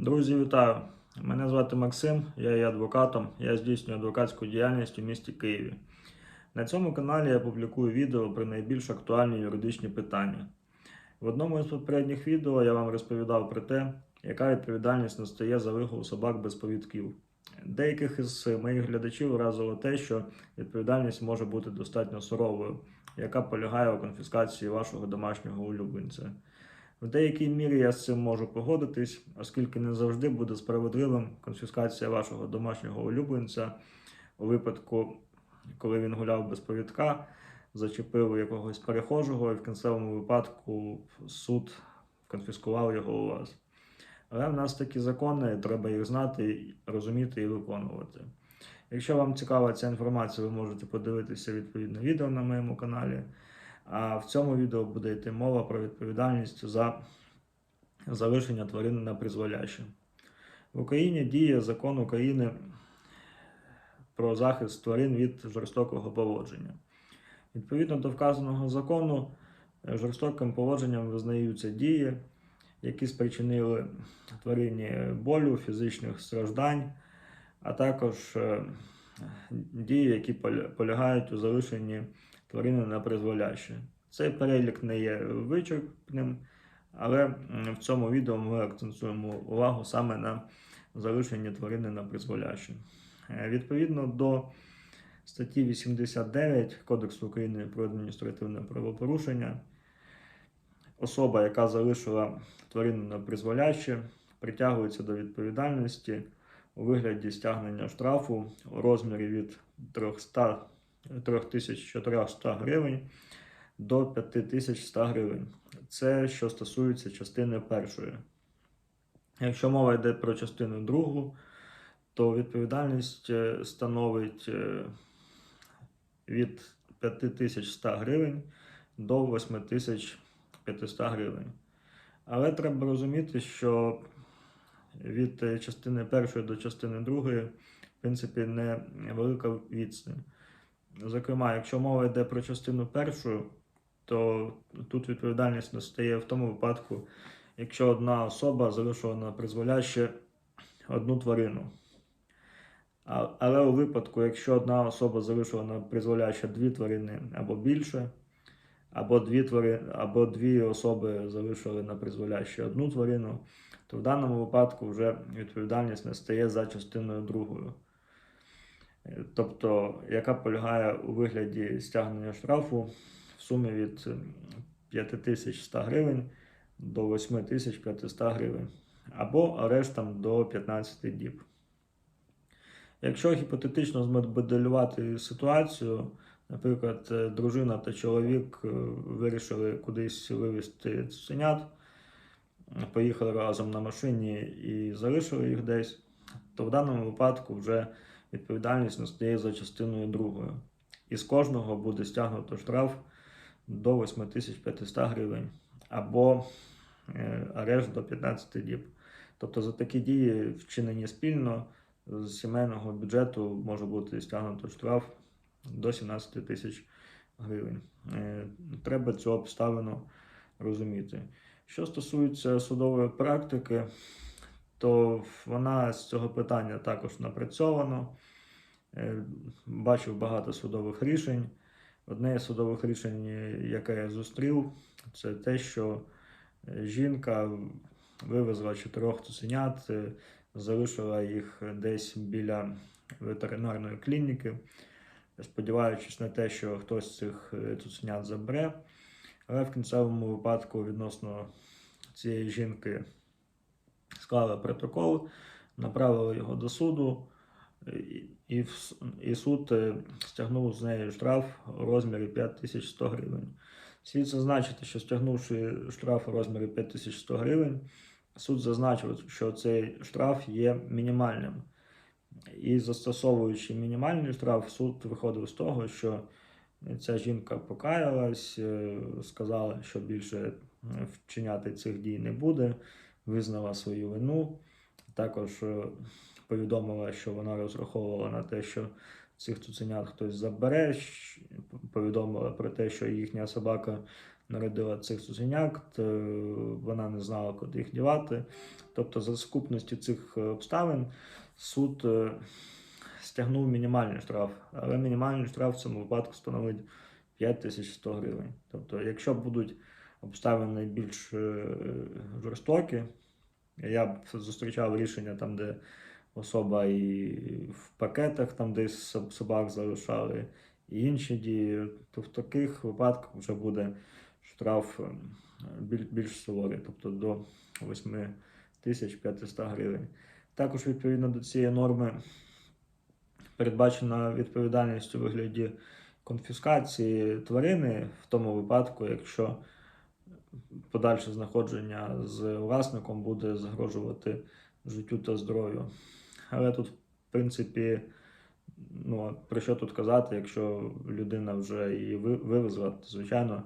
Друзі, вітаю! Мене звати Максим, я є адвокатом, я здійснюю адвокатську діяльність у місті Києві. На цьому каналі я публікую відео про найбільш актуальні юридичні питання. В одному із попередніх відео я вам розповідав про те, яка відповідальність настає за вигул собак без повідків. Деяких із моїх глядачів вразило те, що відповідальність може бути достатньо суровою, яка полягає у конфіскації вашого домашнього улюбленця. В деякій мірі я з цим можу погодитись, оскільки не завжди буде справедливим конфіскація вашого домашнього улюбленця у випадку, коли він гуляв без повідка, зачепив якогось перехожого, і в кінцевому випадку суд конфіскував його у вас. Але в нас такі закони, треба їх знати, розуміти і виконувати. Якщо вам цікава ця інформація, ви можете подивитися відповідне відео на моєму каналі. А в цьому відео буде йти мова про відповідальність за залишення тварин на призволяще. В Україні діє закон України про захист тварин від жорстокого поводження. Відповідно до вказаного закону, жорстоким поводженням визнаються дії, які спричинили тварині болю, фізичних страждань, а також е, дії, які полягають у залишенні тварини на призволяще. Цей перелік не є вичерпним, але в цьому відео ми акцентуємо увагу саме на залишенні тварини на призволяще. Відповідно до статті 89 Кодексу України про адміністративне правопорушення, особа, яка залишила тварину на призволяще, притягується до відповідальності у вигляді стягнення штрафу у розмірі від 300 3400 гривень до 5100 гривень. Це що стосується частини першої. Якщо мова йде про частину другу, то відповідальність е, становить е, від 5100 гривень до 8500 гривень. Але треба розуміти, що від е, частини першої до частини другої, в принципі, не велика відстань. Зокрема, якщо мова йде про частину першу, то тут відповідальність настає в тому випадку, якщо одна особа залишила на призволяще одну тварину. Але у випадку, якщо одна особа залишила на призволяще дві тварини або більше, або дві, твари, або дві особи залишили на призволяще одну тварину, то в даному випадку вже відповідальність настає за частиною другою. Тобто, яка полягає у вигляді стягнення штрафу в сумі від е, 5100 гривень до 8500 гривень, або арештом до 15 діб. Якщо гіпотетично змоделювати ситуацію, наприклад, е, дружина та чоловік е, вирішили кудись вивезти цуценят, поїхали разом на машині і залишили їх десь, то в даному випадку вже відповідальність настає за частиною другою. І з кожного буде стягнуто штраф до 8500 гривень або е, арешт до 15 діб. Тобто за такі дії, вчинені спільно, з сімейного бюджету може бути стягнуто штраф до 17 тисяч гривень. Е, Треба цю обставину розуміти. Що стосується судової практики, то вона з цього питання також напрацьовано. Е, Бачив багато судових рішень. Одне із судових рішень, яке я зустрів, це те, що е, жінка вивезла чотирьох цуценят, е, залишила їх десь біля ветеринарної клініки, сподіваючись на те, що хтось цих е, цуценят забере. Але в кінцевому випадку відносно цієї жінки склали протокол, направили його до суду, і, і, суд е, стягнув з неї штраф у розмірі 5100 гривень. Слід зазначити, що стягнувши штраф у розмірі 5100 гривень, суд зазначив, що цей штраф є мінімальним. І застосовуючи мінімальний штраф, суд виходив з того, що ця жінка покаялась, е, сказала, що більше вчиняти цих дій не буде, визнала свою вину. Також е, повідомила, що вона розраховувала на те, що цих цуценят хтось забере. Повідомила про те, що їхня собака народила цих цуценяк, вона не знала, куди їх дівати. Тобто, за сукупності цих е, обставин суд е, стягнув мінімальний штраф, але мінімальний штраф в цьому випадку становить 5100 гривень. Тобто, якщо будуть обставини більш е, жорстокі, я б зустрічав рішення там, де особа і в пакетах, там десь собак залишали, і інші дії, то в таких випадках вже буде штраф е, більш суворий, тобто до 8500 гривень. Також відповідно до цієї норми передбачена відповідальність у вигляді конфіскації тварини в тому випадку, якщо подальше знаходження з власником буде загрожувати життю та здоров'ю. Але тут, в принципі, ну, про що тут казати, якщо людина вже її вивезла, то, звичайно,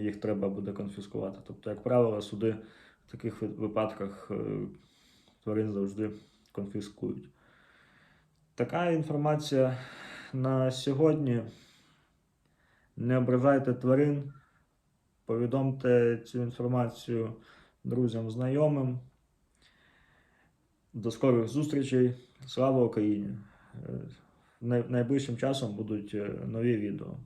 їх треба буде конфіскувати. Тобто, як правило, суди в таких випадках е, тварин завжди конфіскують. Така інформація на сьогодні. Не ображайте тварин, повідомте цю інформацію друзям, знайомим. До скорих зустрічей. Слава Україні! Е, Найближчим часом будуть е, нові відео.